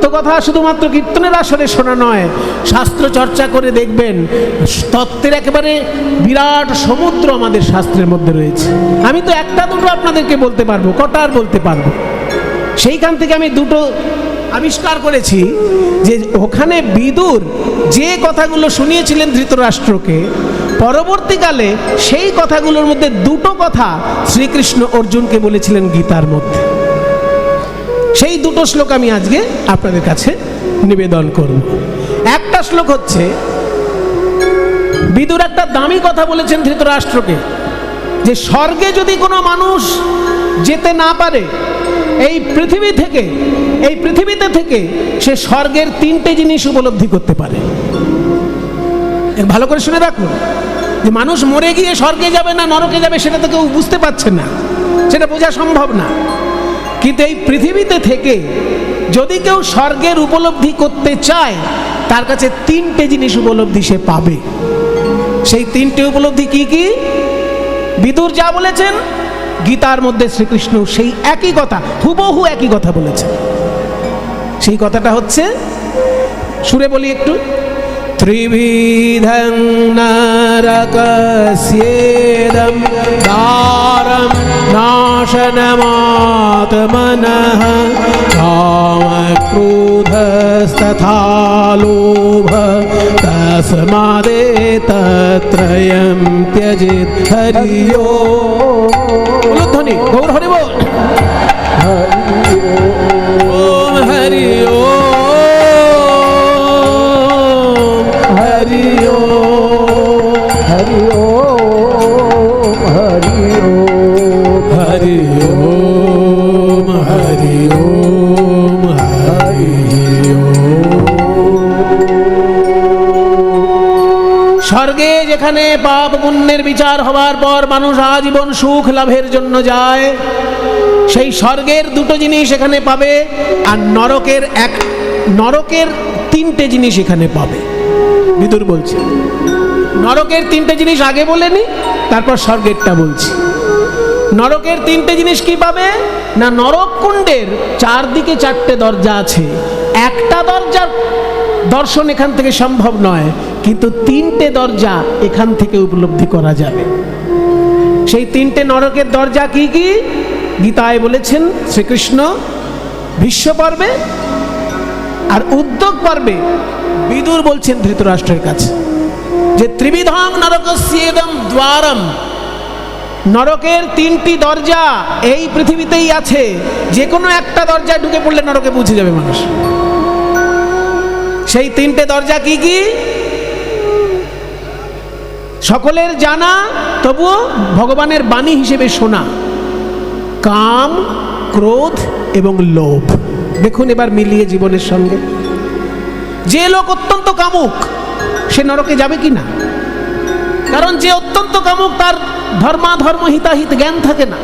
তত্ত্বকথা শুধুমাত্র কীর্তনের আসরে শোনা নয়, শাস্ত্র চর্চা করে দেখবেন, তত্ত্বের একেবারে বিরাট সমুদ্র আমাদের শাস্ত্রের মধ্যে রয়েছে। আমি তো একটা দুটো আপনাদেরকে বলতে পারব কটার বলতে পারব? সেইখান থেকে আমি দুটো আবিষ্কার করেছি যে ওখানে বিদুর যে কথাগুলো শুনিয়েছিলেন ধৃতরাষ্ট্রকে, পরবর্তীকালে সেই কথাগুলোর মধ্যে দুটো কথা শ্রীকৃষ্ণ অর্জুনকে বলেছিলেন গীতার মধ্যে। সেই দুটো শ্লোক আমি আজকে আপনাদের কাছে নিবেদন করব। একটা শ্লোক হচ্ছে, বিদুর একটা দামি কথা বলেছেন ধৃতরাষ্ট্রকে, যে স্বর্গে যদি কোনো মানুষ যেতে না পারে, এই পৃথিবী থেকে, এই পৃথিবীতে থেকে সে স্বর্গের তিনটে জিনিস উপলব্ধি করতে পারে। ভালো করে শুনে রাখুন যে মানুষ মরে গিয়ে স্বর্গে যাবে না নরকে যাবে সেটা তো কেউ বুঝতে পারছে না, সেটা বোঝা সম্ভব না। কিন্তু এই পৃথিবীতে থেকে যদি কেউ স্বর্গের উপলব্ধি করতে চায়, তার কাছে তিনটে জিনিস উপলব্ধি সে পাবে। সেই তিনটে উপলব্ধি কি কি? বিদুর যা বলেছেন, গীতার মধ্যে শ্রীকৃষ্ণ সেই একই কথা, হুবহু একই কথা বলেছেন। সেই কথাটা হচ্ছে, সুরে বলি একটু, ত্রিবিধং নরকস্যেদম नाशनमात्मनः कामक्रोधस्तथा लोभ तस्मादेतत्रयं त्यजेत् हरियो। ध्वनि गौर हरि बोल। हरि যেখানে পাপ পুণ্যের বিচার হওয়ার পর মানুষ আজীবন সুখ লাভের জন্য যায়, সেই স্বর্গের দুটো জিনিস এখানে পাবে আর নরকের এক, নরকের তিনটে জিনিস এখানে পাবে। ভিতর বলছে, নরকের তিনটে জিনিস আগে বলেনি, তারপর স্বর্গেরটা বলছি। নরকের তিনটে জিনিস কি পাবে? না, নরক কুণ্ডের চারদিকে চারটে দরজা আছে। একটা দরজার দর্শন এখান থেকে সম্ভব নয়। কিন্তু তিনটে দরজা এখান থেকে উপলব্ধি করা যাবে। সেই তিনটে নরকের দরজা কি কি? গীতায় বলেছেন, শ্রীকৃষ্ণ ভীষ্ম পর্বে আর উদ্যোগ পর্বে বিদুর বলছেন ধৃতরাষ্ট্রের কাছে, যে ত্রিবিধং নরকস্যেদম দ্বারম। নরকের তিনটি দরজা এই পৃথিবীতেই আছে যে কোনো একটা দরজায় ঢুকে পড়লে নরকে পৌঁছে যাবে মানুষ। সেই তিনটে দরজা কি কি? সকলের জানা, তবুও ভগবানের বাণী হিসেবে শোনা। কাম, ক্রোধ এবং লোভ। দেখুন এবার মিলিয়ে জীবনের সঙ্গে। যে লোক অত্যন্ত কামুক, সে নরকে যাবে কি না? কারণ যে অত্যন্ত কামুক, তার ধর্মাধর্ম হিতাহিত জ্ঞান থাকে না।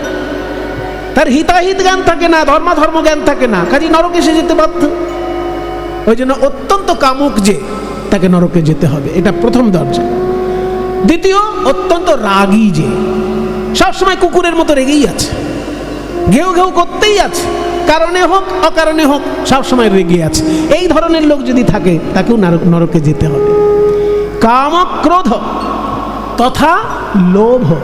তার হিতাহিত জ্ঞান থাকে না, ধর্মাধর্ম জ্ঞান থাকে না। কাজে নরকে সে যেতে বাধ্য। ওই জন্য অত্যন্ত কামুক যে, তাকে নরকে যেতে হবে। এটা প্রথম দরজা। দ্বিতীয়, অত্যন্ত রাগী যে, সবসময় কুকুরের মতো রেগেই আছে। ঘেউ ঘেউ করতেই আছে। কারণে হোক, অকারণে হোক, সবসময় রেগে আছে। এই ধরনের লোক যদি থাকে, তাকেও নরক যেতে হবে। কাম ক্রোধ তথা লোভ।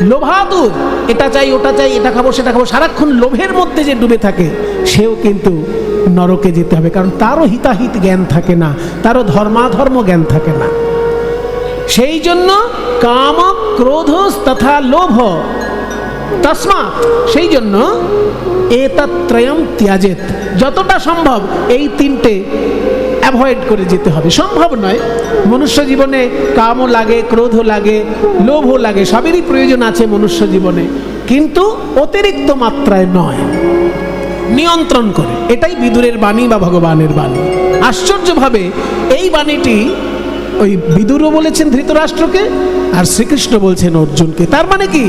লোভাতুর এটা চাই, ওটা চাই, এটা খাব, সেটা খাব, সারাক্ষণ লোভের মধ্যে যে ডুবে থাকে, সেও কিন্তু নরকে যেতে হবে। কারণ তারও হিতাহিত জ্ঞান থাকে না, তারও ধর্মাধর্ম জ্ঞান থাকে না। সেই জন্য কাম ক্রোধ তথা লোভ। তসমাৎ সেই জন্য এতত্রয়ম ত্যাজেত। যতটা সম্ভব এই তিনটে অ্যাভয়েড করে যেতে হবে। সম্ভব নয়। মনুষ্য জীবনে কামও লাগে ক্রোধও লাগে লোভও লাগে, সবেরই প্রয়োজন আছে মনুষ্য জীবনে। কিন্তু অতিরিক্ত মাত্রায় নয়। নিয়ন্ত্রণ করে। এটাই বিদুরের বাণী বা ভগবানের বাণী। আশ্চর্যভাবে এই বাণীটি ওই বিদুরও বলেছেন ধৃতরাষ্ট্রকে, আর শ্রীকৃষ্ণ বলছেন অর্জুনকে। তার মানে কি?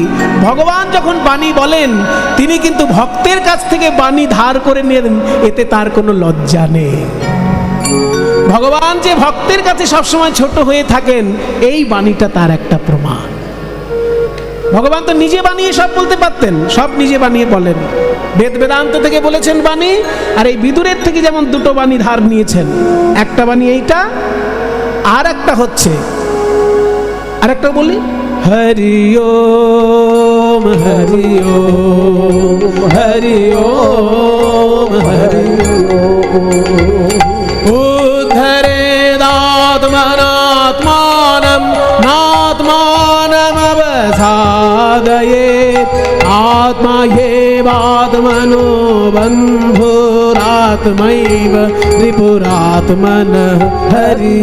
ভগবান যখন বাণী বলেন, তিনি কিন্তু ভক্তের কাছ থেকে বাণী ধার করে নেন, এতে তার কোনো লজ্জা নেই। ভগবান যে ভক্তের কাছে সবসময় ছোট হয়ে থাকেন, এই বাণীটা তার একটা প্রমাণ। ভগবান তো নিজে বানিয়ে সব বলতে পারতেন, সব নিজে বানিয়ে বলেন। বেদ বেদান্ত থেকে বলেছেন বাণী, আর এই বিদুরের থেকে যেমন দুটো বাণী ধার নিয়েছেন, একটা বাণী এইটা আর একটা হচ্ছে আর একটা বলি। হরি ও হরি ও হরি ও হরি উদ্ধরে দাত্মনাত্মানম নাত্মানমবসাদয়ে আত্মা হে হেবাত্মনো বন্ধ। हरि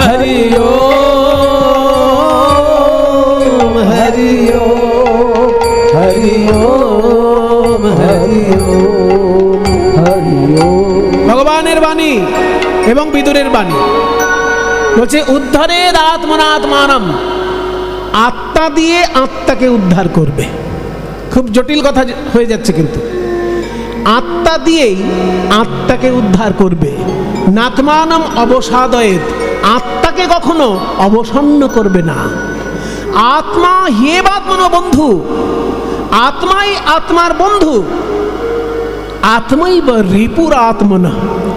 हरि ओम हरि ओम हरि ओम हरि ভগবানের বাণী এবং বিদুরের বাণী বলছে উদ্ধারের আত্মনাত্মানম আত্মা দিয়ে আত্মাকে উদ্ধার করবে খুব জটিল কথা হয়ে যাচ্ছে কিন্তু। আত্মা দিয়েই আত্মাকে উদ্ধার করবে। নাতমানম অবসাদয়েত, আত্মাকে কখনো অবসন্ন করবে না। আত্মা হিয়েবাত্মন বন্ধু, আত্মাই আত্মার বন্ধু। আত্মাই বা রিপুর আত্মনা,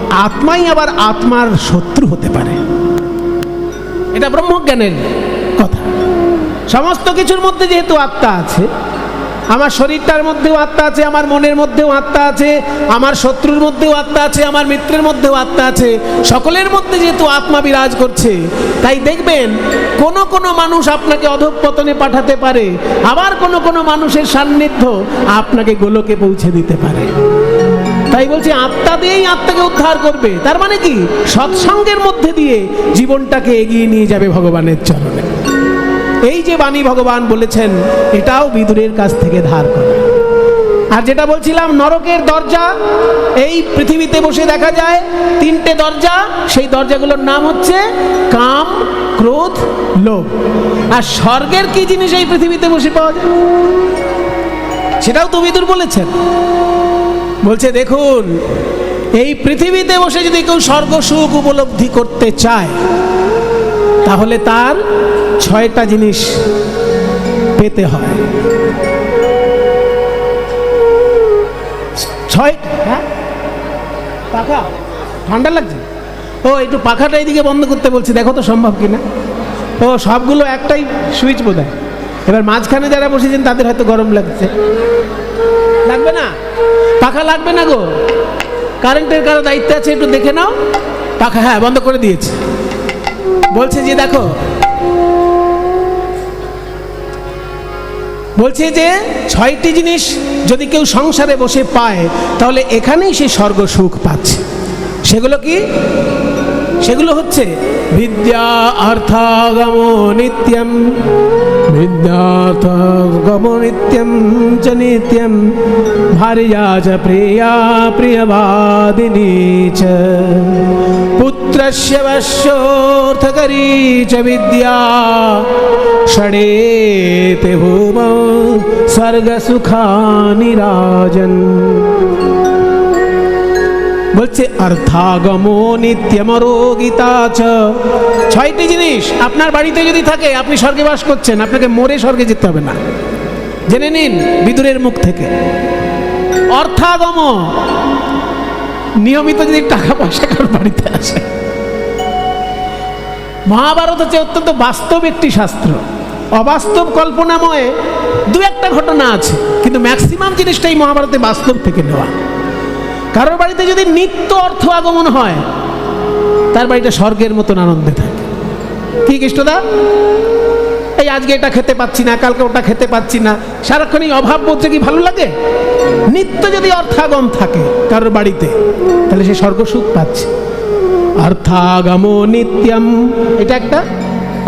আত্মাই আবার আত্মার শত্রু হতে পারে। এটা ব্রহ্মজ্ঞানের কথা। সমস্ত কিছুর মধ্যে যেহেতু আত্মা আছে আমার শরীরটার মধ্যেও আত্মা আছে, আমার মনের মধ্যেও আত্মা আছে, আমার শত্রুর মধ্যেও আত্মা আছে, আমার মিত্রের মধ্যেও আত্মা আছে। সকলের মধ্যে যেহেতু আত্মা বিরাজ করছে, তাই দেখবেন কোন কোন মানুষ আপনাকে অধঃপতনে পাঠাতে পারে, আবার কোন কোন মানুষের সান্নিধ্য আপনাকে গোলকে পৌঁছে দিতে পারে। তাই বলছি, আত্মা দিয়েই আত্মাকে উদ্ধার করবে, তার মানে কি? সৎসঙ্গের মধ্যে দিয়ে জীবনটাকে এগিয়ে নিয়ে যাবে ভগবানের চরণে। এই যে বাণী ভগবান বলেছেন, এটাও বিদুরের কাছ থেকে ধার করা। আর যেটা বলছিলাম, নরকের দরজা, এই পৃথিবীতে বসে দেখা যায় তিনটে দরজা, সেই দরজাগুলোর নাম হচ্ছে কাম, ক্রোধ, লোভ। আর স্বর্গের কি জিনিস এই পৃথিবীতে বসে পাওয়া যায়? সেটাও তো বিদুর বলেছেন। বলছে, দেখুন, এই পৃথিবীতে বসে যদি কেউ স্বর্গ সুখ উপলব্ধি করতে চায়, তাহলে তার ছয়টা জিনিস পেতে হয়। ছয় হ্যাঁ? পাখা, ঠান্ডা লাগছে? ও, একটু পাখাটা এইদিকে বন্ধ করতে বলছি, দেখো তো সম্ভব কিনা। ও, সবগুলো একটাই সুইচ বোধ হয় এবার মাঝখানে যারা বসেছেন, তাদের হয়তো গরম লাগছে। লাগবে না? পাখা লাগবে না গো। কারেন্টের কারও দায়িত্ব আছে, একটু দেখে নাও। পাখা হ্যাঁ বন্ধ করে দিয়েছে। বলছে যে, দেখো বলছে যে ছয়টি জিনিস যদি কেউ সংসারে বসে পায়, তাহলে এখানেই সে স্বর্গ সুখ পাচ্ছে। সেগুলো কি? সেগুলো হচ্ছে বিদ্যা অর্থাগম নিত্যম, বিদ্যার্থগম নিত্যম চ নিত্যম ভার্যা চ প্রিয়া প্রিয়বাদিনী চ। পুত্রস্য বশ্যোর্থকরী চ বিদ্যা ষড়েতে ভূম, স্বর্গসুখানি রাজন। বলছে অর্থাগম নিত্যমরোগিতা চ। ছয়টি জিনিস আপনার বাড়িতে যদি থাকে, আপনি স্বর্গে বাস করছেন, আপনাকে মরে স্বর্গে যেতে হবে না। জেনে নিন বিদুরের মুখ থেকে। অর্থাগম, নিয়মিত যদি টাকা পয়সা কারোর বাড়িতে আসে। মহাভারত হচ্ছে অত্যন্ত বাস্তব একটি শাস্ত্র। অবাস্তব কল্পনাময় দু একটা ঘটনা আছে, কিন্তু ম্যাক্সিমাম জিনিসটাই মহাভারতে বাস্তব থেকে নেওয়া। কারোর বাড়িতে যদি নিত্য অর্থ আগমন হয়, তার বাড়িটা স্বর্গের মতন আনন্দে থাকে। কি কৃষ্ণদা? এই আজকে এটা খেতে পাচ্ছি না, কালকে ওটা খেতে পাচ্ছি না। সারাক্ষণ এই অভাব বলতে কি ভালো লাগে? নিত্য যদি অর্থাগম থাকে কারোর বাড়িতে, তাহলে সে স্বর্গ সুখ পাচ্ছে। অর্থাগম নিত্যম এটা একটা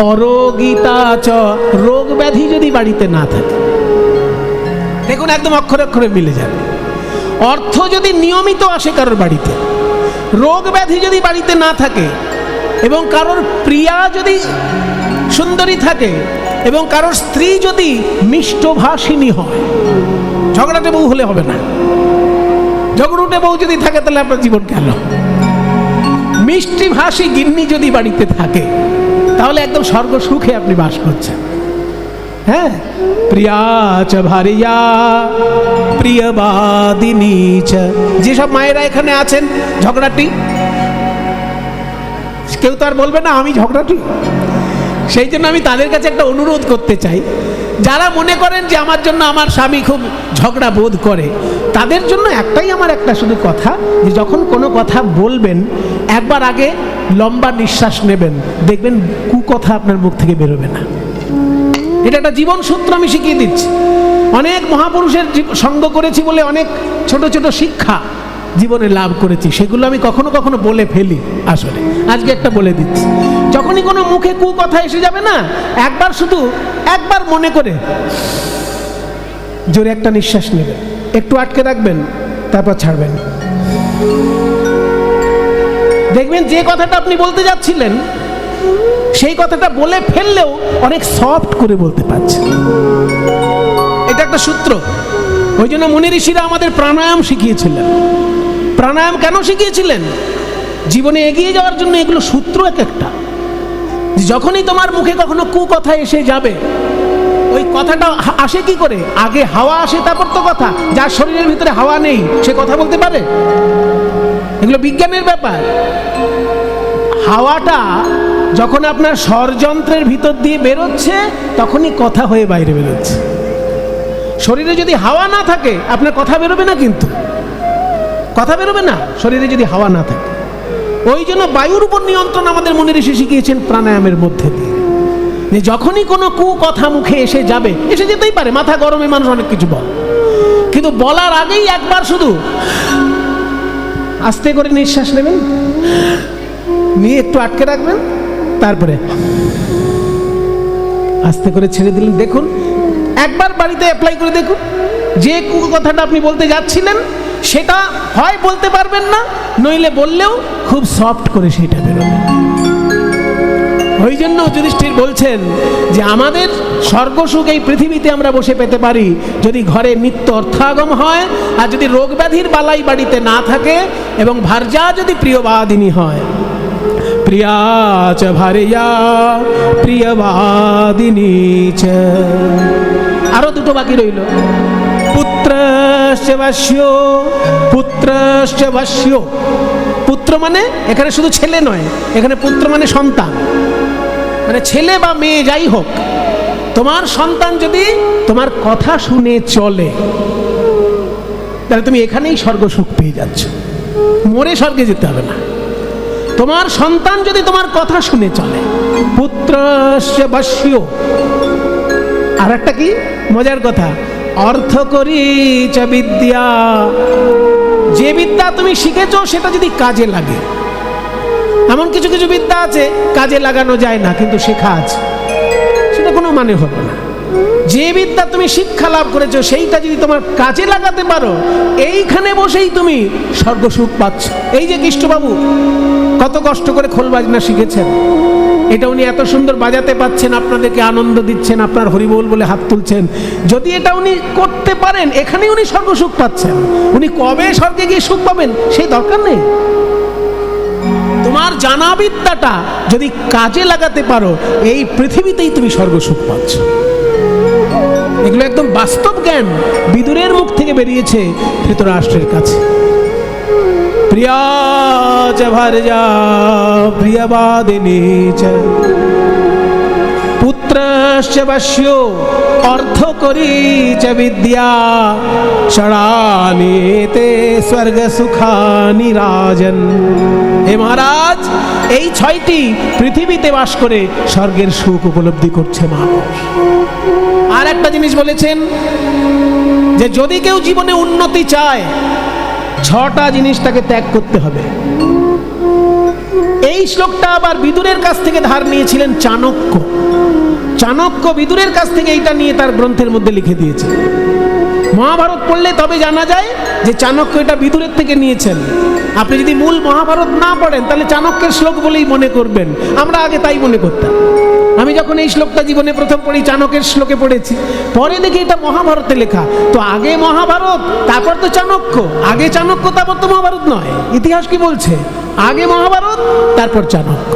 অরোগিতা চ, রোগ ব্যাধি যদি বাড়িতে না থাকে, দেখুন একদম অক্ষরে অক্ষরে মিলে যাবে। অর্থ যদি নিয়মিত আসে কারোর বাড়িতে, রোগ ব্যাধি যদি বাড়িতে না থাকে, এবং কারোর প্রিয়া যদি সুন্দরী থাকে, এবং কারোর স্ত্রী যদি মিষ্টভাষিনী হয়, ঝগড়াটে বউ হলে হবে না। ঝগড়ুটে বউ যদি থাকে, তাহলে আপনার জীবন গেল মিষ্টি ভাষী গিন্নি যদি বাড়িতে থাকে, তাহলে একদম স্বর্গ সুখে আপনি বাস করছেন। হ্যাঁ? প্রিয়া চ ভারিয়া প্রিয়বাদিনী চ যেসব মায়েরা এখানে আছেন, ঝগড়াটি, কেউ তো আর বলবে না আমি ঝগড়াটি। সেই জন্য আমি তাদের কাছে একটা অনুরোধ করতে চাই। যারা মনে করেন যে আমার জন্য আমার স্বামী খুব ঝগড়া বোধ করে, তাদের জন্য একটাই আমার একটা শুধু কথা, যে যখন কোনো কথা বলবেন, একবার আগে লম্বা নিঃশ্বাস নেবেন। দেখবেন কুকথা আপনার মুখ থেকে বেরোবে না। এটা একটা জীবন সূত্র আমি শিখিয়ে দিচ্ছি। অনেক মহাপুরুষের সঙ্গ করেছি বলে অনেক ছোট ছোট শিক্ষা জীবনে লাভ করেছি। সেগুলো আমি কখনো কখনো বলে ফেলি আসলে। আজকে একটা বলে দিচ্ছি। যখনই কোনো মুখে কু কথা এসে যাবে না, একবার শুধু একবার মনে করে জোরে একটা নিঃশ্বাস নেবেন। একটু আটকে রাখবেন, তারপর ছাড়বেন। দেখবেন যে কথাটা আপনি বলতে যাচ্ছিলেন সেই কথাটা বলে ফেললেও অনেক সফট করে বলতে পারছে এটা একটা সূত্র। ওই জন্য মুনি ঋষিরা আমাদের প্রাণায়াম শিখিয়েছিলেন। প্রাণায়াম কেন শিখিয়েছিলেন? জীবনে এগিয়ে যাওয়ার জন্য এগুলো সূত্র এক একটা। যখনই তোমার মুখে কখনো কু কথা এসে যাবে, ওই কথাটা আসে কি করে? আগে হাওয়া আসে, তারপর তো কথা। যার শরীরের ভিতরে হাওয়া নেই, সে কথা বলতে পারে? এগুলো বিজ্ঞানের ব্যাপার। হাওয়াটা যখন আপনার ষড়যন্ত্রের ভিতর দিয়ে বেরোচ্ছে, তখনই কথা হয়ে বাইরে বেরোচ্ছে। শরীরে যদি হাওয়া না থাকে, আপনার কথা বেরোবে না কিন্তু। কথা বেরোবে না, শরীরে যদি হাওয়া না থাকে। ওই জন্য বায়ুর উপর নিয়ন্ত্রণ আমাদের মনে ঋষি শিখিয়েছেন প্রাণায়ামের মধ্যে দিয়ে। যে যখনই কোনো কু কথা মুখে এসে যাবে, এসে যেতেই পারে, মাথা গরমে মানুষ অনেক কিছু বলে। কিন্তু বলার আগেই একবার শুধু, আস্তে করে নিঃশ্বাস নেবেন, নিয়ে একটু আটকে রাখবেন। তারপরে আস্তে করে ছেড়ে দিলেন। দেখুন, একবার বাড়িতে অ্যাপ্লাই করে দেখুন। যে কথাটা আপনি বলতে যাচ্ছিলেন, সেটা হয় বলতে পারবেন না, নইলে বললেও খুব সফট করে সেটা বেরোবে। ওই জন্য যুধিষ্ঠির বলছেন যে, আমাদের স্বর্গসুখ এই পৃথিবীতে আমরা বসে পেতে পারি। যদি ঘরে নিত্য অর্থাগম হয়, আর যদি রোগ ব্যাধির বালাই বাড়িতে না থাকে, এবং ভার্যা যদি প্রিয় প্রিয়বাদিনী হয়। চ ভারিয়া প্রিয়বাদিনী চ আরও দুটো বাকি রইল। পুত্রশ্চ বাস্য পুত্রশ্চ বাস্য পুত্র মানে এখানে শুধু ছেলে নয়, এখানে পুত্র মানে সন্তান। মানে ছেলে বা মেয়ে যাই হোক, তোমার সন্তান যদি তোমার কথা শুনে চলে, তাহলে তুমি এখানেই স্বর্গ সুখ পেয়ে যাচ্ছ। মরে স্বর্গে যেতে হবে না। তোমার সন্তান যদি তোমার কথা শুনে চলে। পুত্র আর একটা কি? মজার কথা। অর্থ করি বিদ্যা। যে বিদ্যা তুমি শিখেছো, সেটা যদি কাজে লাগে। এমন কিছু কিছু বিদ্যা আছে, কাজে লাগানো যায় না, কিন্তু শেখা আছে। সেটা কোনো মানে হলো না। যে বিদ্যা তুমি শিক্ষা লাভ করেছ, সেইটা যদি তোমার কাজে লাগাতে পারো, এইখানে বসেই তুমি স্বর্গসুখ পাচ্ছ। এই যে কৃষ্ণবাবু কত কষ্ট করে খোল বাজনা শিখেছেন। এটা উনি এত সুন্দর বাজাতে পাচ্ছেন, আপনাদেরকে আনন্দ দিচ্ছেন, আপনার হরিবোল বলে হাত তুলছেন। যদি এটা উনি করতে পারেন, এখানেই উনি স্বর্গসুখ পাচ্ছেন। উনি কবে স্বর্গে গিয়ে সুখ পাবেন, সেই দরকার নেই। তোমার জানা বিদ্যাটা যদি কাজে লাগাতে পারো, এই পৃথিবীতেই তুমি স্বর্গসুখ পাচ্ছ। এগুলো একদম বাস্তব জ্ঞান, বিদুরের মুখ থেকে বেরিয়েছে ধৃতরাষ্ট্রের কাছে। চ ভার্যা প্রিয়বাদিনী চ পুত্রশ্চ বাস্য অর্থ করি চ বিদ্যা ষড়ানিতে স্বর্গ সুখানি রাজন। হে মহারাজ, এই ছয়টি পৃথিবীতে বাস করে স্বর্গের সুখ উপলব্ধি করছে মানুষ। আর একটা জিনিস বলেছেন যে যদি কেউ জীবনে উন্নতি চায় ছটা জিনিস তাকে ত্যাগ করতে হবে। এই শ্লোকটা আবার বিদুরের কাছ থেকে ধার নিয়েছিলেন চাণক্য। চাণক্য বিদুরের কাছ থেকে এইটা নিয়ে তার গ্রন্থের মধ্যে লিখে দিয়েছে। মহাভারত পড়লে তবে জানা যায় যে চাণক্য এটা বিদুরের থেকে নিয়েছেন। আপনি যদি মূল মহাভারত না পড়েন, তাহলে চাণক্যের শ্লোক বলেই মনে করবেন। আমরা আগে তাই মনে করতাম। আমি যখন এই শ্লোকটা জীবনে প্রথম পড়ি চাণকের শ্লোকে পড়েছি। পরে দেখি এটা মহাভারতে লেখা। তো আগে মহাভারত, তারপর তো চাণক্য। আগে চাণক্য, তারপর তো মহাভারত নয়। ইতিহাস কি বলছে? আগে মহাভারত, তারপর চাণক্য।